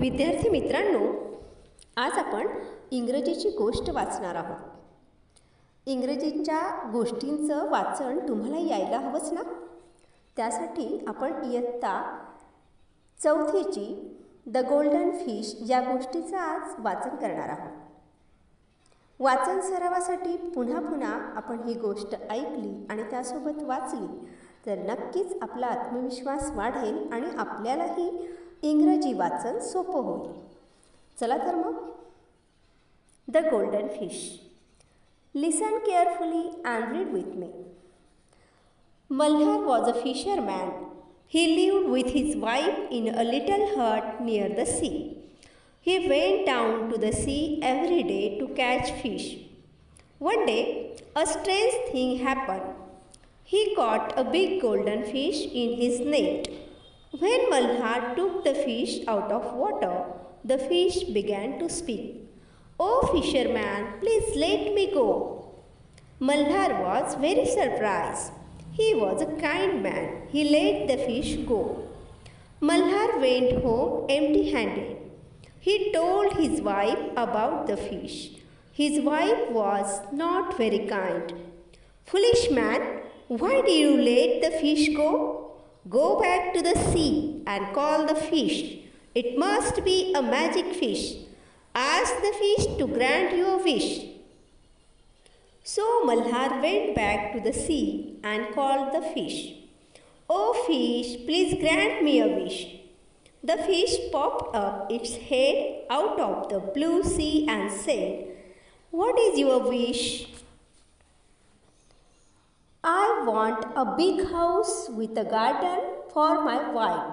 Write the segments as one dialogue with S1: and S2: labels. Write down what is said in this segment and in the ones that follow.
S1: विद्यार्थी मित्रांनो आज आपण इंग्रजीची गोष्ट वाचणार आहोत. इंग्रजीच्या गोष्टींचं वाचन तुम्हाला यायला हवंच ना? त्यासाठी आपण इयत्ता चौथीची द गोल्डन फिश या गोष्टीचं आज वाचन करणार आहोत. वाचन सरावासाठी पुन्हा पुन्हा आपण ही गोष्ट ऐकली आणि त्यासोबत वाचली तर नक्कीच आपला आत्मविश्वास वाढेल आणि आपल्यालाही इंग्रजी वाचन सोपं होईल चला तर मग the golden fish listen carefully and read with me Malhar was a fisherman. He lived with his wife in a little hut near the sea. He went down to the sea every day to catch fish. One day, a strange thing happened. He caught a big golden fish in his net. When Malhar took the fish out of water, the fish began to speak. Oh, fisherman, please let me go. Malhar was very surprised. He was a kind man. He let the fish go. Malhar went home empty handed. He told his wife about the fish. His wife was not very kind. Foolish man, why did you let the fish go? Go back to the sea and call the fish. It must be a magic fish. Ask the fish to grant you a wish. So Malhar went back to the sea and called the fish. Oh fish, please grant me a wish. The fish popped up its head out of the blue sea and said, What is your wish? I want a big house with a garden for my wife.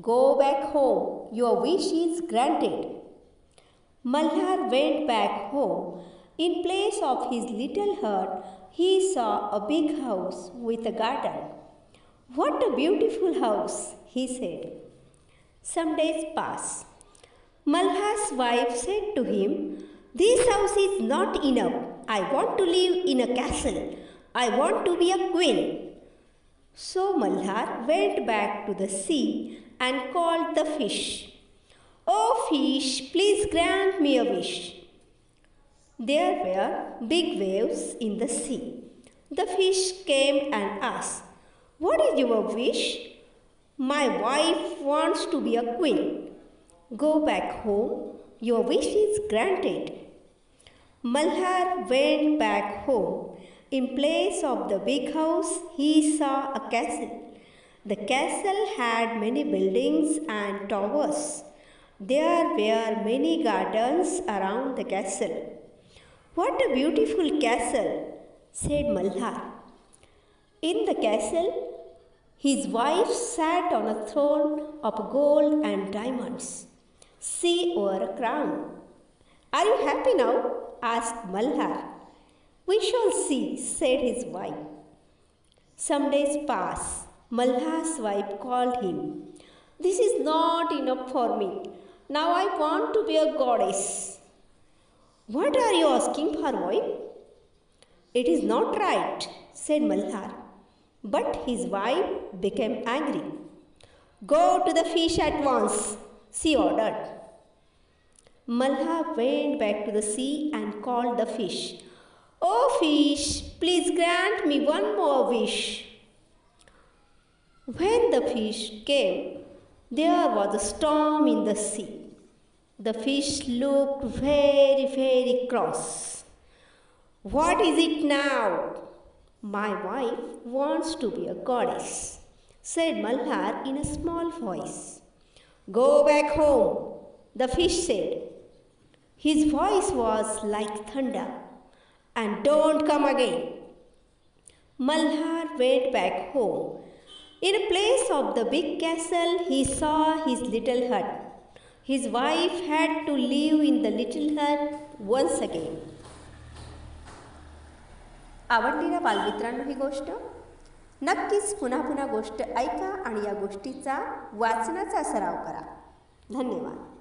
S1: Go back home, your wish is granted. Malhar went back home. In place of his little hut, he saw a big house with a garden. What a beautiful house, he said. Some days passed. Malhar's wife said to him, This house is not enough. I want to live in a castle. I want to be a queen. So Malhar went back to the sea and called the fish. Oh, fish, please grant me a wish. There were big waves in the sea. The fish came and asked, What is your wish? My wife wants to be a queen. Go back home. Your wish is granted. Malhar went back home. In place of the big house, he saw a castle. The castle had many buildings and towers. There were many gardens around the castle. What a beautiful castle, said Malhar. In the castle, his wife sat on a throne of gold and diamonds, sea over a crown. Are you happy now? asked Malhar. We shall see, said his wife. Some days passed. Malhar's wife called him. This is not enough for me. Now I want to be a goddess. What are you asking for, wife? It is not right, said Malhar. But his wife became angry. Go to the fish at once, she ordered. Malhar went back to the sea and called the fish. Oh, fish, please grant me one more wish. When the fish came, there was a storm in the sea. The fish looked very, very cross. What is it now? My wife wants to be a goddess, said Malhar in a small voice. Go back home, the fish said. His voice was like thunder. And don't come again. Malhar went back home. In place of the big castle, he saw his little hut. His wife had to live in the little hut once again. आवडली ना बालमित्रांनो ही गोष्ट नक्कीच पुन्हा पुन्हा गोष्ट ऐका आणि या गोष्टीचा वाचनाचा सराव करा धन्यवाद